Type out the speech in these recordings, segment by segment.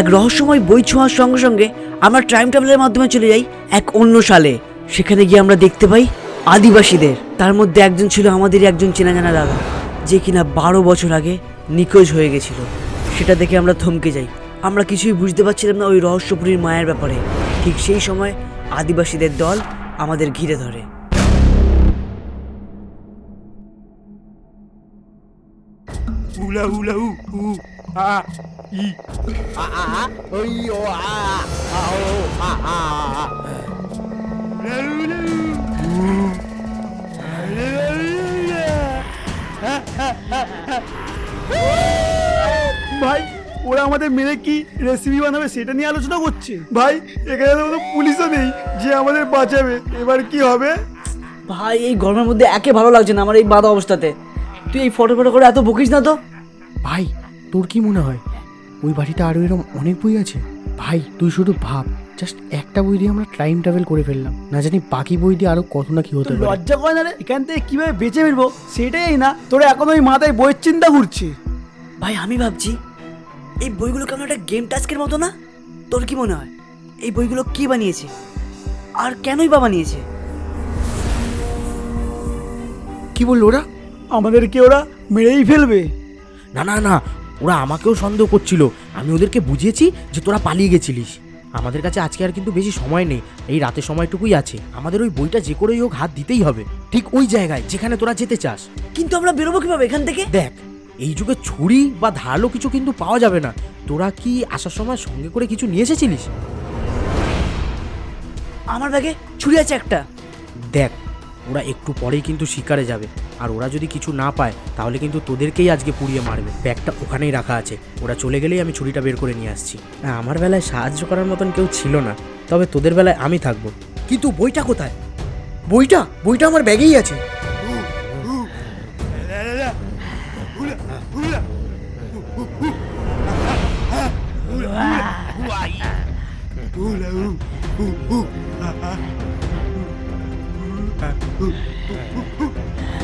এক রহস্যময় বই ছোঁয়ার সঙ্গে সঙ্গে আমরা টাইম ট্রাভেলের মাধ্যমে চলে যাই এক অন্য সালে। সেখানে গিয়ে আমরা দেখতে পাই আদিবাসীদের। তার মধ্যে একজন ছিল আমাদের একজন চেনা জানা দাদা, যে কিনা বারো বছর আগে নিখোঁজ হয়ে গেছিল। সেটা দেখে আমরা থমকে যাই। আমরা কিছুই বুঝতে পারছিলাম না ওই রহস্যপুরীর মায়ের ব্যাপারে। ঠিক সেই সময় আদিবাসীদের দল আমাদের ঘিরে ধরে। Hula hula hu ভাই ওরা আমাদের মেরে কি রেসিপি বানাবে সেটা নিয়ে আলোচনা করছে। ভাই এখানে তো কোনো পুলিশও নেই যে আমাদের বাঁচাবে। এবার কি হবে? ভাই এই গরমের মধ্যে একে ভালো লাগছে না আমার এই বাধা অবস্থাতে। তুই এই ফটো ফটো করে এত বকিস না তো? ভাই তোর কি মনে হয়? ওই বাড়িতে আরও এরকম অনেক বই আছে? ভাই তুই শুধু ভাব জাস্ট একটা বই দিয়ে আমরা টাইম ট্রাভেল করে ফেললাম। না জানি বাকি বই দিয়ে আরও কত না কি হতে তোর পারে। লজ্জা করে না রে? এখান থেকে কীভাবে বেঁচে ফিরবো? সেটাই না। তোরা এখন ওই মাথায় বইয়ের চিন্তা ঘুরছে। ভাই আমি ভাবছি এই বইগুলো কেমন একটা গেম টাস্কের মতো না? তোর কি মনে হয়? এই বইগুলো কি বানিয়েছে? আর কেনই বা বানিয়েছে? কি বলল ওরা? আমাদেরকে ওরা মেরেই ফেলবে। না না না ওরা আমাকেও সন্দেহ করছিল। আমি ওদেরকে বুঝিয়েছি যে তোরা পালিয়ে গেছিলিস। আমাদের কাছে আজকে আর কিন্তু বেশি সময় নেই। এই রাতের সময়টুকুই আছে। আমাদের ওই বইটা যে করেই হোক হাত দিতেই হবে। ঠিক ওই জায়গায় যেখানে তোরা যেতে চাস। কিন্তু আমরা বেরোবো কীভাবে এখান থেকে? দেখ এই যুগে ছুরি বা ধারালো কিছু কিন্তু পাওয়া যাবে না। তোরা কি আসার সময় সঙ্গে করে কিছু নিয়ে এসেছিলিস? আমার ব্যাগে ছুরি আছে একটা। দেখ ওরা একটু পরেই কিন্তু শিকারে যাবে। আর ওরা যদি কিছু না পায়, তাহলে কিন্তু তোদেরকেই আজকে পুড়িয়ে মারবে। ব্যাগটা ওখানেই রাখা আছে। ওরা চলে গেলেই আমি ছুরিটা বের করে নিয়ে আসছি। আমার বেলায় সাহায্য করার মতন কেউ ছিল না। তবে তোদের বেলায় আমি থাকব। কিন্তু বইটা কোথায়? বইটা? বইটা আমার ব্যাগেই আছে।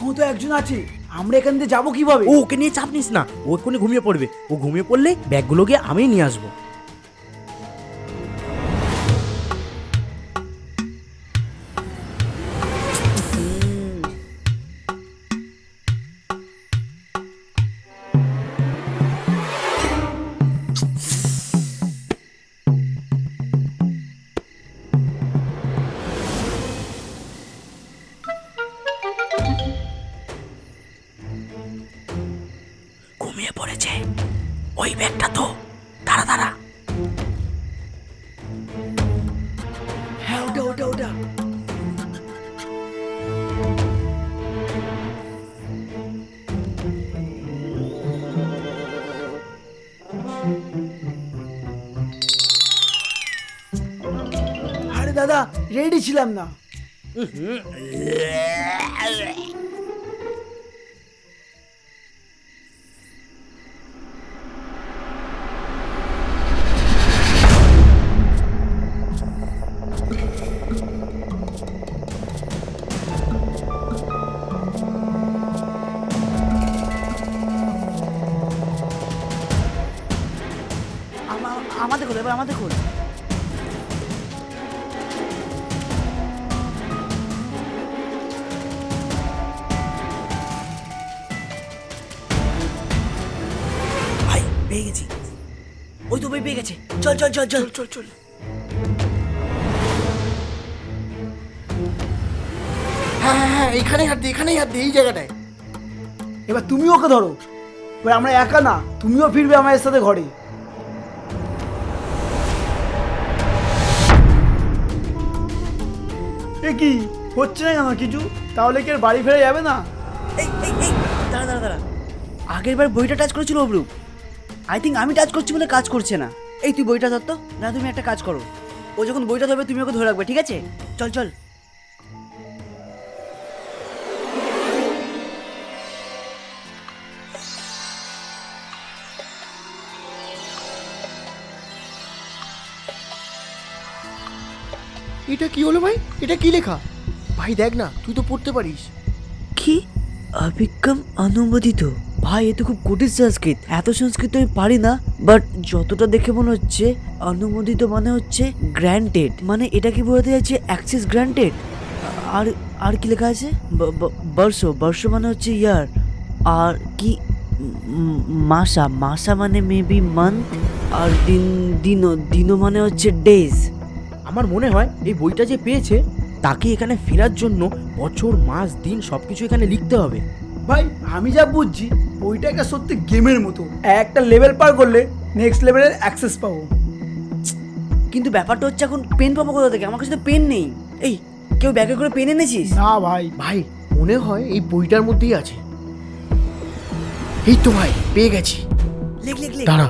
এখনও তো একজন আছে। আমরা এখান দিয়ে যাব কীভাবে? ও, ওকে নিয়ে চাপ নিস না। ও এক্ষুনি ঘুমিয়ে পড়বে। ও ঘুমিয়ে পড়লে গিয়ে আমি নিয়ে আসব। পড়েছে। ওই ব্যাগটা তো। দাঁড়া দাঁড়া। হ্যাঁ ওটা ওটা ওটা। আরে দাদা রেডি ছিলাম না। আমাদের খোল, এবার আমাদের খোল। ভাই, পেয়ে গেছি। ওই তো বই পেয়ে গেছে। চল চল চল চল। চল চল হ্যাঁ হ্যাঁ হ্যাঁ এখানেই হাত দিই এখানেই হাত দিই এই জায়গাটায়। এবার তুমি ওকে ধরো। এবার আমরা একা না, তুমিও ফিরবে আমাদের সাথে ঘরে। এ কি? হচ্ছে না কেন কিছু? তাহলে কি আর বাড়ি ফেরা যাবে না? দাঁড়া দাঁড়া দাঁড়া। আগের বার বইটা টাচ করেছিল অবরূপ। আই থিঙ্ক আমি টাচ করছি বলে কাজ করছে না। এই তুই বইটা ধর তো, না তুমি একটা কাজ করো। ও যখন বইটা ধরবে, তুমি ওকে ধরে রাখবে, ঠিক আছে? চল চল। এটা কি হলো ভাই? এটা কি লেখা? ভাই, দেখ না, তুই তো পড়তে পারিস। কি? অভিজ্ঞম অনুমোদিত। ভাই, এ তো খুব কঠিন সংস্কৃত। এত সংস্কৃত আমি পারি না বাট যতটা দেখে মনে হচ্ছে, অনুমোদিত মানে হচ্ছে গ্র্যান্টেড মানে এটা কি বোঝাতে যাচ্ছে অ্যাক্সেস গ্র্যান্টেড আর আর কি লেখা আছে? বর্ষ। বর্ষ মানে হচ্ছে ইয়ার আর কি মাসা। মাসা মানে মেবি মান্থ আর দিন দিনও দিনও মানে হচ্ছে ডেজ আমার মনে হয় এই বইটা যে পেয়েছে তাকে এখানে ফেরার জন্য বছর মাস দিন সব কিছু এখানে লিখতে হবে। ভাই আমি যা বুঝছি বইটা একটা সত্যি গেমের মতো। একটা লেভেল পার করলে নেক্সট লেভেলের অ্যাক্সেস পাবো। কিন্তু ব্যাপারটা হচ্ছে এখন পেন পাবো কোথা থেকে? আমার কাছে তো পেন নেই। এই কেউ ব্যাগে করে পেন এনেছিস? না ভাই। ভাই মনে হয় এই বইটার মধ্যেই আছে। এই তো ভাই পেয়ে গেছি। লেখ লেখ লেখ। দাঁড়া।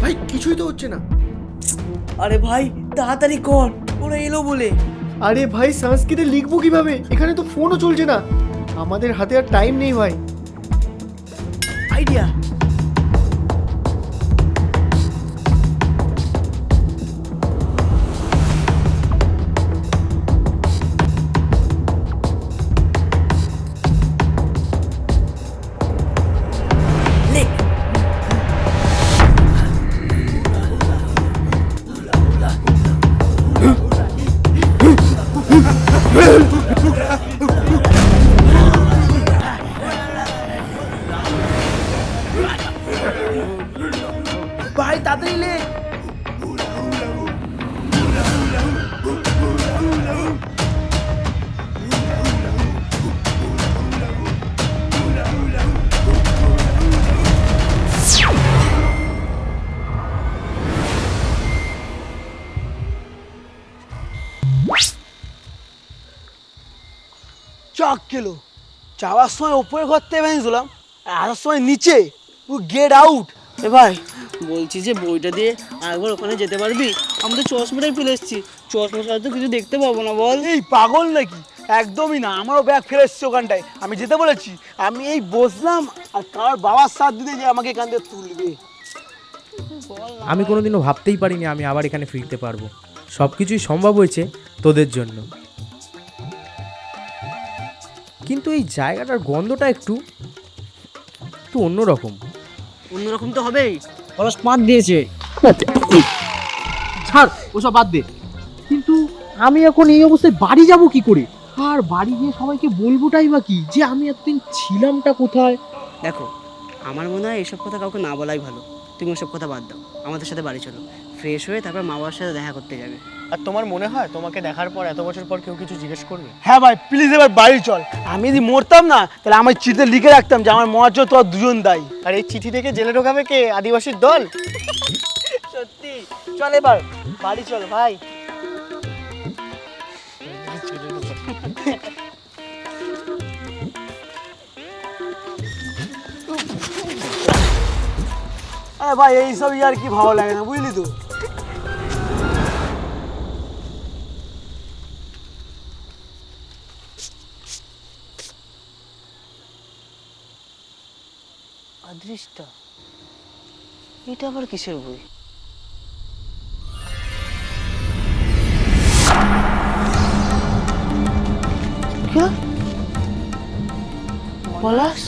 ভাই কিছুই তো হচ্ছে না। আরে ভাই তাড়াতাড়ি কর ওরা এলো বলে। আরে ভাই সংস্কৃতে লিখব কীভাবে? এখানে তো ফোনও চলছে না। আমাদের হাতে আর টাইম নেই ভাই। আইডিয়া ভাই, তাড়াতাড়ি লে। চক গেলো যাওয়ার সময় ওপরে ঘর থেকে ভেঙেছিলাম আর আসার সময় নিচে। গেট আউট এ ভাই বলছি যে বইটা দিয়ে আরেকবার ওখানে যেতে পারবি? আমি তো চশমাটাই ফেলে এসেছি। চশমা ছাড়া তো কিছু দেখতে পাবো না বল। এই পাগল নাকি? একদমই না আমারও ব্যাগ ফেলে এসছে ওখানটায়। আমি যেতে বলেছি আমি এই বসলাম আর কার বাবার সাথ দিতে যে আমাকে এখান থেকে তুলবে। আমি কোনোদিনও ভাবতেই পারিনি আমি আবার এখানে ফিরতে পারব। সব কিছুই সম্ভব হয়েছে তোদের জন্য। কিন্তু এই জায়গাটার গন্ধটা একটু একটু অন্যরকম। অন্যরকম তো হবেই। পলাশ পাঁচ দিয়েছে। ছাড় ওসব বাদ দে। কিন্তু আমি এখন এই অবস্থায় বাড়ি যাব কি করে? আর বাড়ি গিয়ে সবাইকে বলবোটাই বা কি? যে আমি এতদিন ছিলামটা কোথায়? দেখো আমার মনে হয় এসব কথা কাউকে না বলাই ভালো। তুমি ওসব কথা বাদ দাও। আমাদের সাথে বাড়ি চলো। ফ্রেশ হয়ে তারপর মা বাবার সাথে দেখা করতে যাবে। আর তোমার মনে হয় তোমাকে দেখার পর এত বছর পর কেউ কিছু জিজ্ঞেস করবে? হ্যাঁ ভাই প্লিজ এবার বাড়ি চল। আমি যদি মরতাম না তাহলে আমার চিঠিতে লিখে রাখতাম যে আমার জন্য তোরা দুজন দায়ী। আর এই চিঠি থেকে জেলে ঢোকাবে কে? আদিবাসীর দল? সত্যি। চল এবার বাড়ি চল ভাই। আরে ভাই এইসব ইয়ার কি ভালো লাগে না বুঝলি তো? অদৃষ্ট এটা আবার কিসের বই? পলাশ?